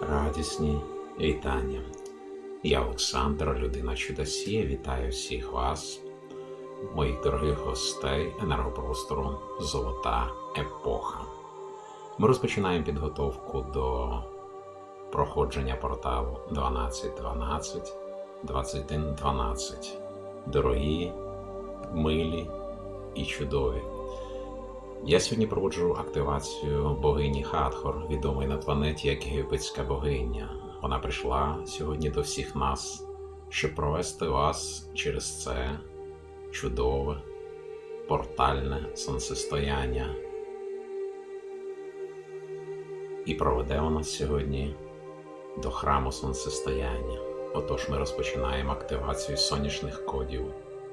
радісні вітання. Я Олександр, людина чудосія. Вітаю всіх вас, моїх дорогих гостей енергопростору Золота епоха. Ми розпочинаємо підготовку до проходження порталу 1212 2112. Дорогі, милі і чудові. Я сьогодні проводжу активацію богині Хатхор, відомої на планеті як єгипетська богиня. Вона прийшла сьогодні до всіх нас, щоб провести вас через це чудове, портальне сонцестояння. І проведе вона сьогодні до храму сонцестояння. Отож ми розпочинаємо активацію сонячних кодів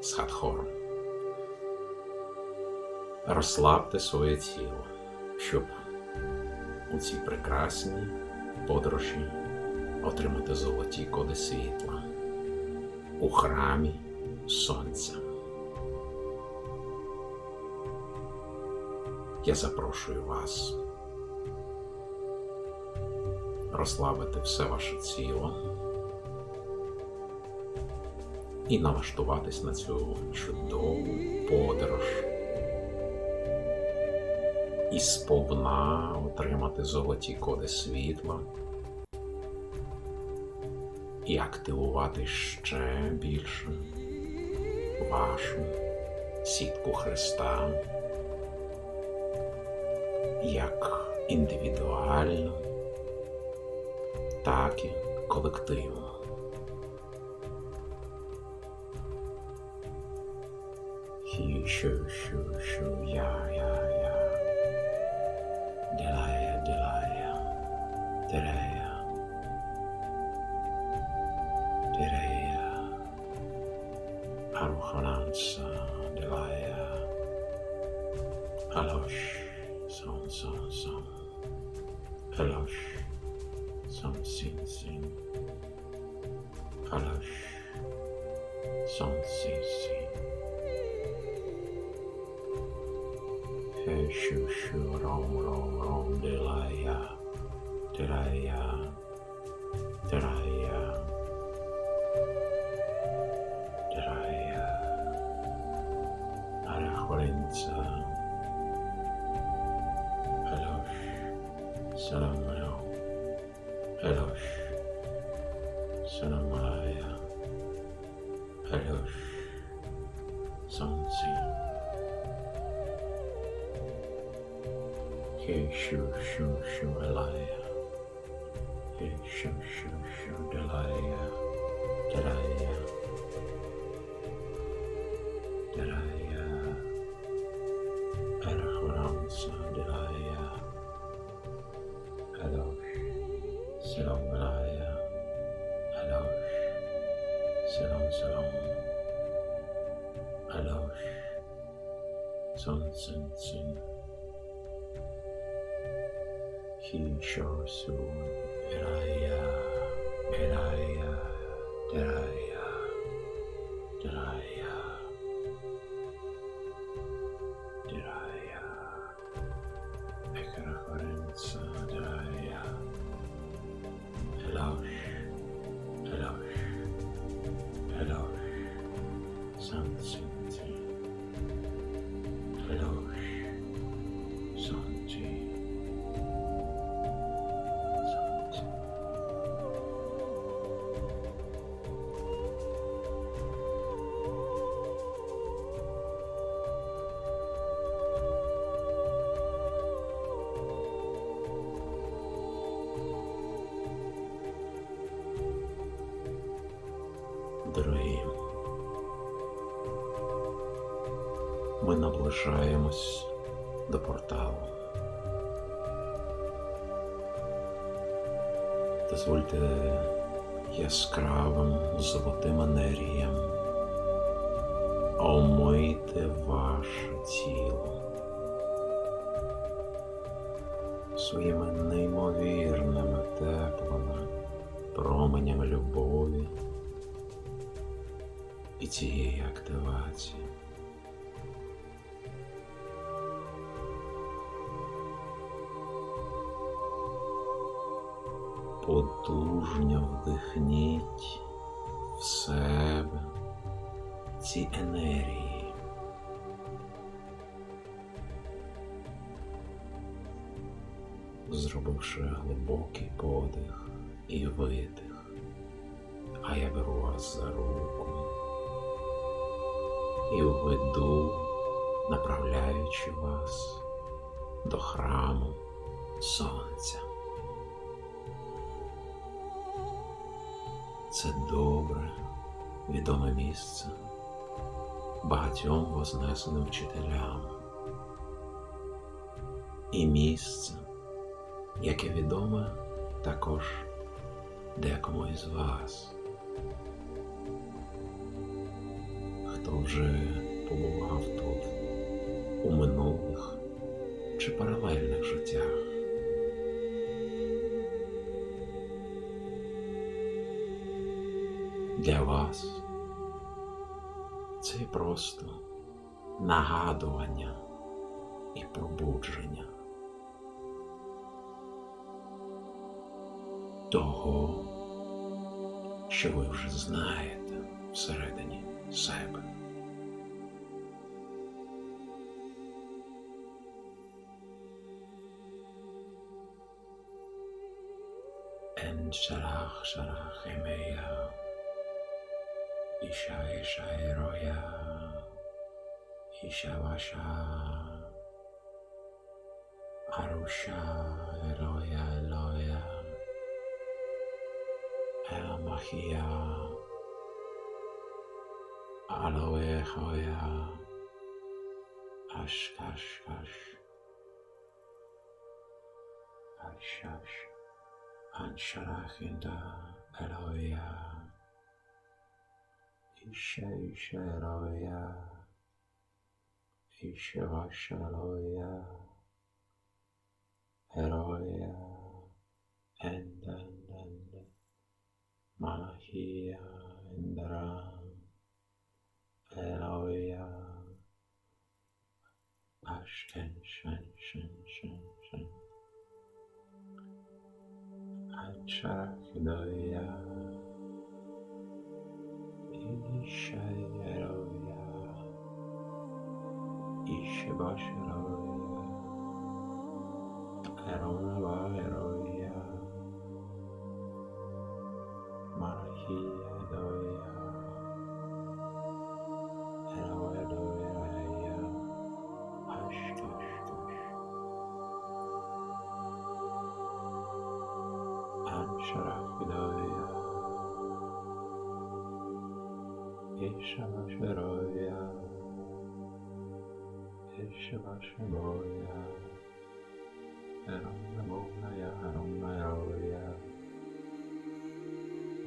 з Хатхором. Розслабте своє тіло, щоб у цій прекрасній подорожі отримати золоті коди світла у храмі сонця. Я запрошую вас розслабити все ваше тіло і налаштуватись на цю чудову подорож і сповна отримати золоті коди світла і активувати ще більше вашу сітку Христа як індивідуально, так і колективно. Що, що, що, я, я, Sansisin, Palash, Sansisin, Heshushu Rom Rom Rom Delaya, Delaya. Parish, Sanxi, He Shu Shu Shu Alaya, He Shu Shu Shu Delaya, Delaya. transcending Kishosu Eraya Eraya Deraya Deraya наближаємось до порталу. Дозвольте яскравим золотим енергіям омити ваше тіло своїми неймовірними теплими променями любові і цієї активації. Потужно вдихніть в себе ці енергії. Зробивши глибокий подих і видих, а я беру вас за руку і введу, направляючи вас до храму сонця. Це добре, відоме місце багатьом вознесеним вчителям. І місце, яке відоме також декому із вас, хто вже побував тут у минулих чи паралельних життях. Для вас це просто нагадування і пробудження того, що ви вже знаєте всередині себе. En sharach sharach emeya Isha Isha Eroya Isha Vasha Arusha Eloya Eloya El Mahia Aloe Hoya Ash Kash Ashash Ansharachinda Eloya Isha Isha Eloya Ishvacharoya, Ishvacharoya, Heroya, and and and Mahia and Ram, Heroya, Ashken, Shen, Shen, Shen, Shen, Ancharakdoya. باشه باشه قرار با هرایی مالکی هدایی هرو هدایی رایی هشت هشت شرف بدایی ای شمش शिवाशिवाय हरं नमो नय हरं नराय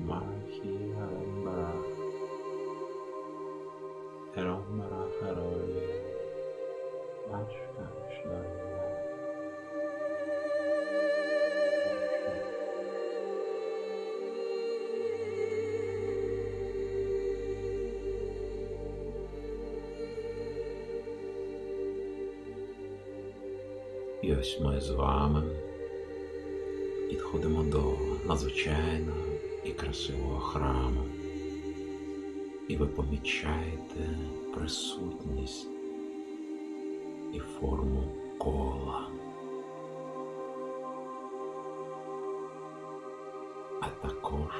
महर्षि हरं मरा हरं मरा हराय अष्टविष्णाय І ось ми з вами підходимо до надзвичайного і красивого храму, і ви помічаєте присутність і форму кола. А також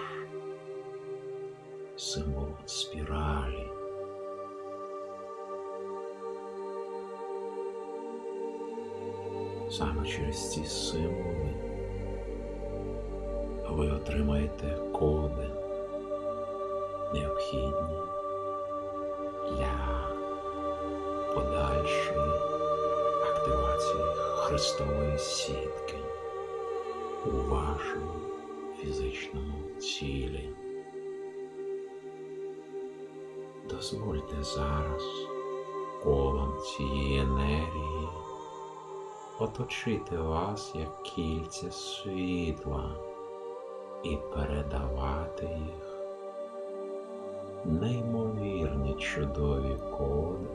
символ спіралі. Саме через ці символи ви отримаєте коди, необхідні для подальшої активації Христової сітки у вашому фізичному тілі. Дозвольте зараз колом цієї енергії оточити вас як кільця світла і передавати їх неймовірні чудові коди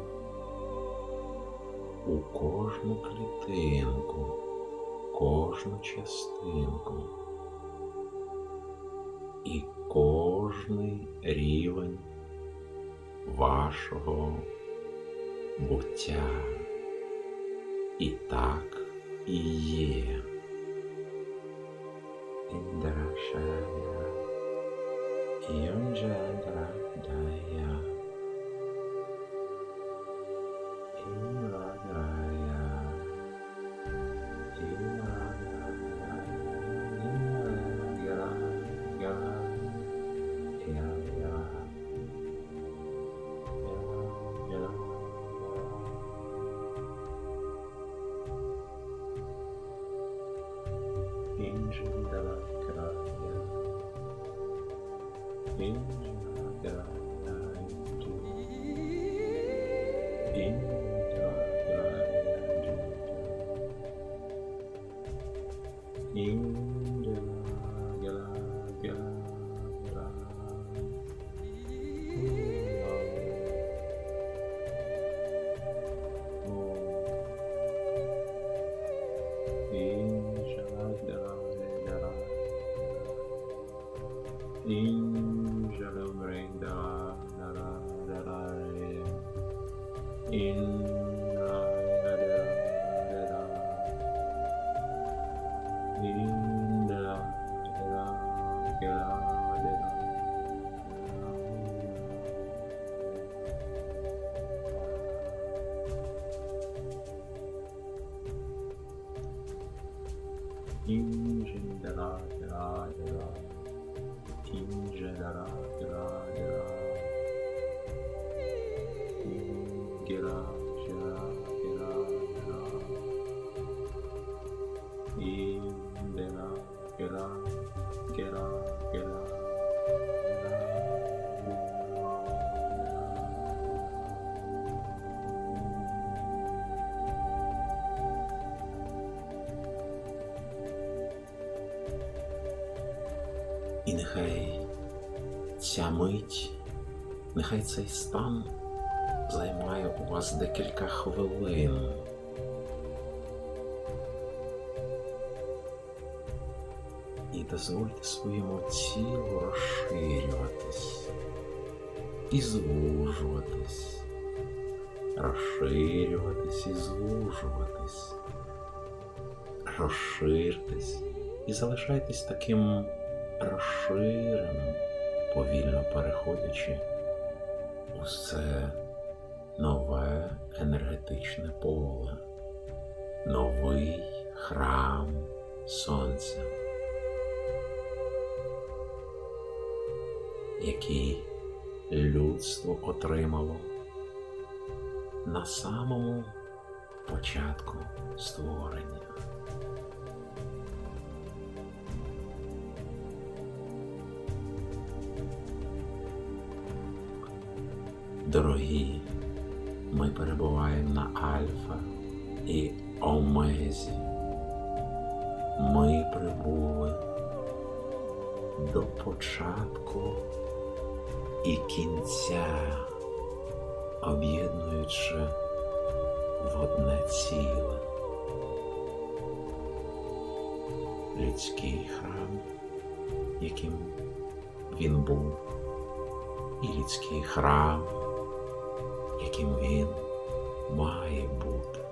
у кожну клітинку, кожну частинку і кожний рівень вашого буття. І так і є. Індрашая, 咦 І нехай ця мить, нехай цей стан займає у вас декілька хвилин. Дозвольте своєму тілу розширюватись і звужуватись, розширюватись і звужуватись, розширтесь і залишайтесь таким розширеним, повільно переходячи у це нове енергетичне поле, новий храм сонця, який людство отримало на самому початку створення. Дорогі, ми перебуваємо на Альфа і Омезі. Ми прибули до початку і кінця, об'єднуючи в одне ціле. Людський храм, яким він був, і людський храм яким він має бути.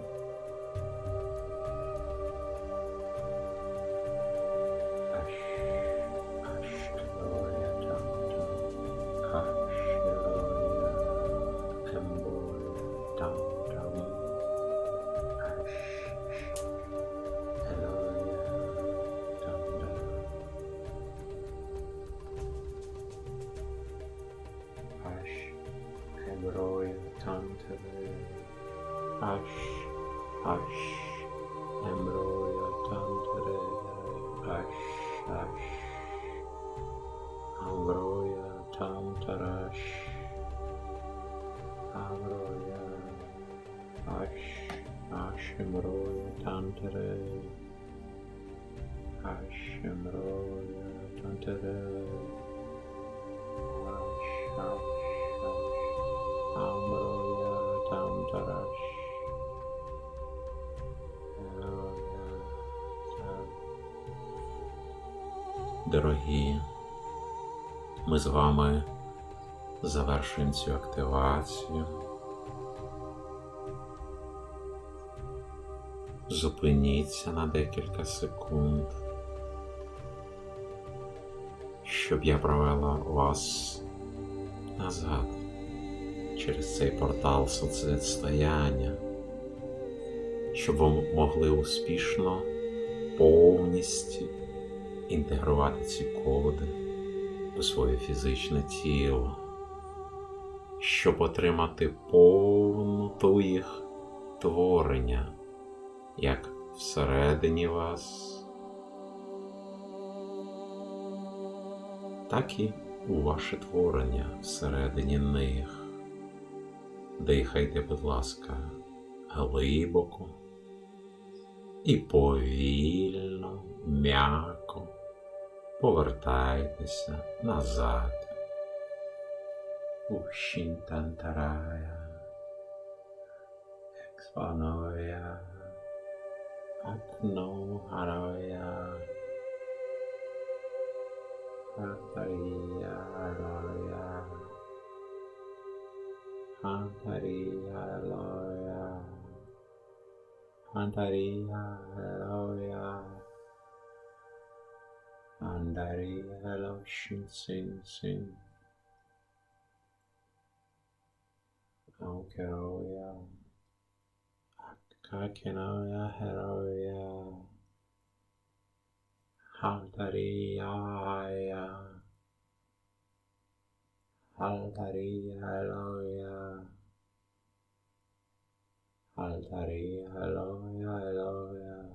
Hush, hush, emroya your tongue ash, Hush, hush, emerald your tongue today. Emerald your hush, hush, ash. your. Hush. Hush, hush. Дорогі, Ми з вами завершуємо цю активацію. Зупиніться на декілька секунд, щоб я провела вас назад через цей портал соцстояння, щоб ви могли успішно повністю інтегрувати ці коди у своє фізичне тіло, щоб отримати повноту їх творення, як всередині вас, так і у ваше творення всередині них. Дихайте, будь ласка, глибоко і повільно, м'яко повертайтеся назад. Ушінтантарая, експаноя, акногарая, хатарія, арая, хатарія, лоя, Andaria, Eloia, Andaria, Eloshin, Sin, Sin, Ankeroia, Akakinoia, Heroia, Haldaria, andarīa, Eloia, Hallelujah, hallelujah.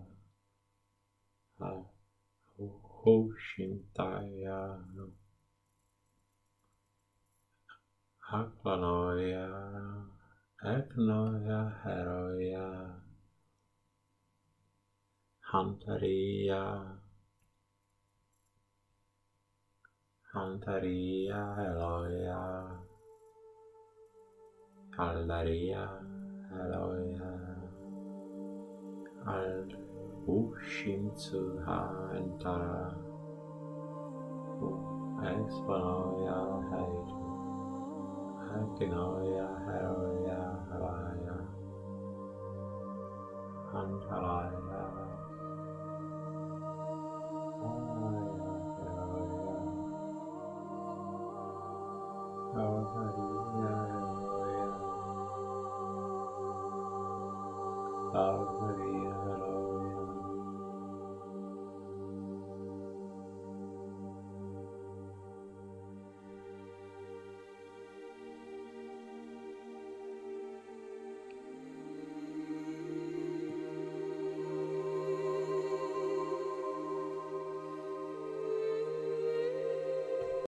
Hoshintaya. Hakanoya. Eknoya, heroya. Hantariya. Hantariya, heroya. Hallelujah. Ushimsuhantara Aisvaraya Haitu Hakinaya Haraya Haraya Hantaraya Haraya Haraya